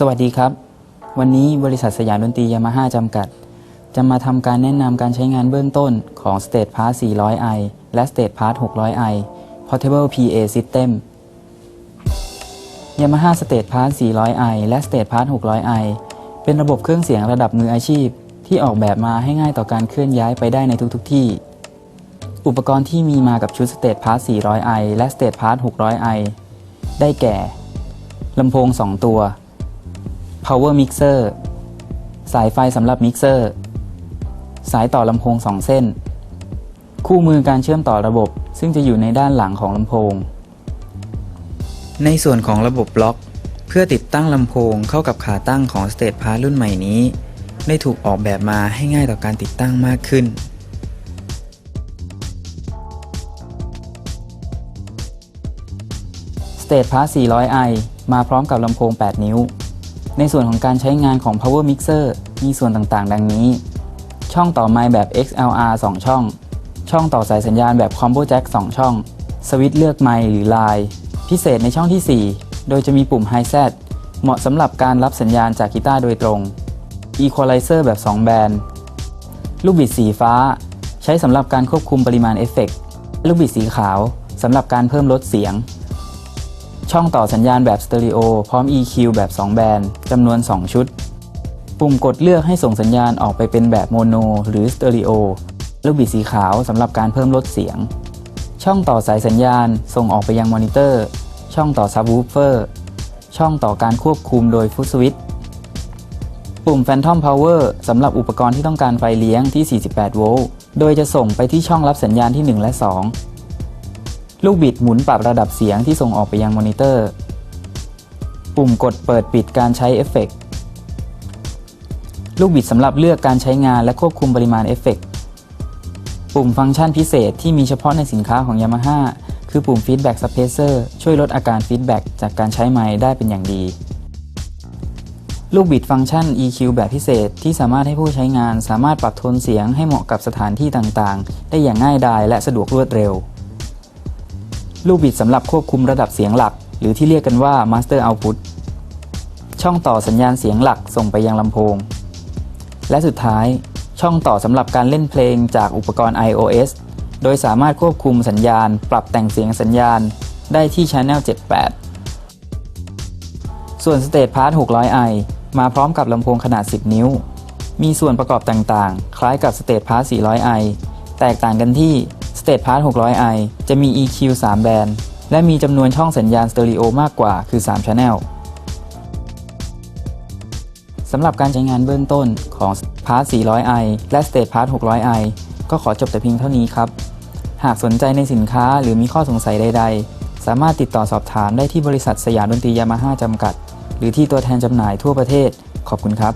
สวัสดีครับ วันนี้บริษัทสยามดนตรียามาฮ่าจำกัด จะมาทำการแนะนำการใช้งานเบื้องต้นของ State Pass 400i และ State Pass 600i Portable PA System Yamaha State Pass 400i และ State Pass 600i เป็นระบบเครื่องเสียงระดับมืออาชีพ ที่ออกแบบมาให้ง่ายต่อการเคลื่อนย้ายไปได้ในทุกๆทที่ อุปกรณ์ที่มีมากับชุด State Pass 400i และ State Pass 600i ได้แก่ลำโพง 2 ตัว power mixer สายไฟสำหรับมิกเซอร์ สายต่อลำโพง 2 เส้น คู่มือการเชื่อมต่อระบบ ซึ่งจะอยู่ในด้านหลังของลำโพง ในส่วนของระบบบล็อก เพื่อติดตั้งลำโพงเข้ากับขาตั้งของ State Pass รุ่นใหม่นี้ ได้ถูกออกแบบมาให้ง่ายต่อการติดตั้งมากขึ้น State Pass 400i มาพร้อมกับลำโพง 8 นิ้ว ในส่วนของการใช้งานของ Power Mixer มีส่วนต่างๆ ดังนี้ ช่องต่อไมค์แบบ XLR 2 ช่อง ช่องต่อสายสัญญาณแบบ Combo Jack 2 ช่อง สวิตช์เลือกไมค์หรือลน์พิเศษในช่องที่ 4 โดยจะมีปุ่ม Hi Z เหมาะสำหรับการรับสัญญาณจากกีตาร์โดยตรง Equalizer แบบ 2 แบนลูกบิดสีฟ้า ใช้สำหรับการควบคุมปริมาณเอฟเฟกต์ลูกบิดสีขาวสำหรับการเพิ่มลดเสียง ช่องต่อสัญญาณแบบสเตอริโอพร้อม EQ แบบ 2 แบนด์จำนวน 2 ชุด ปุ่มกดเลือกให้ส่งสัญญาณออกไปเป็นแบบโมโนหรือสเตอริโอลูกบิดสีขาวสำหรับการเพิ่มลดเสียง ช่องต่อสายสัญญาณส่งออกไปยังมอนิเตอร์ ช่องต่อซับวูฟเฟอร์ ช่องต่อการควบคุมโดยฟุตสวิตช์ปุ่ม Phantom Power สำหรับอุปกรณ์ที่ต้องการไฟเลี้ยงที่ 48 โวลต์ โดยจะส่งไปที่ช่องรับสัญญาณที่ 1 และ 2 ลูกบิดหมุนปรับระดับเสียงที่ส่งออกไปยังมอนิเตอร์ ปุ่มกดเปิดปิดการใช้เอฟเฟกต์ลูกบิดสำหรับเลือกการใช้งานและควบคุมปริมาณเอฟเฟกต์ปุ่มฟังก์ชันพิเศษที่มีเฉพาะในสินค้าของ Yamaha คือปุ่ม Feedback Suppressor ช่วยลดอาการฟีดแบ็กจากการใช้ไม้ได้เป็นอย่างดี ลูกบิดฟังก์ชัน EQ แบบพิเศษที่สามารถให้ผู้ใช้งานสามารถปรับโทนเสียงให้เหมาะกับสถานที่ต่างๆ ได้อย่างง่ายดายและสะดวกรวดเร็ว ลูกบิดสำหรับควบคุมระดับเสียงหลัก หรือที่เรียกกันว่า Master Output ช่องต่อสัญญาณเสียงหลักส่งไปยังลำโพง และสุดท้าย ช่องต่อสำหรับการเล่นเพลงจากอุปกรณ์ iOS โดยสามารถควบคุมสัญญาณ ปรับแต่งเสียงสัญญาณได้ที่ Channel 78 ส่วน State Pass 600i มาพร้อมกับลำโพงขนาด 10 นิ้ว มีส่วนประกอบต่างๆ คล้ายกับ State Pass 400i แตกต่างกันที่ State Pass 600i จะมี EQ 3 แบนด์ และมีจำนวนช่องสัญญาณสเตอริโอมากกว่าคือ3 Channel สำหรับการใช้งานเบื้องต้นของ Pass 400i และ State Pass 600i ก็ขอจบแต่เพียงเท่านี้ครับ หากสนใจในสินค้าหรือมีข้อสงสัยใด ๆ สามารถติดต่อสอบถามได้ที่บริษัทสยามดนตรียามาฮ่าจำกัด หรือที่ตัวแทนจำหน่ายทั่วประเทศ ขอบคุณครับ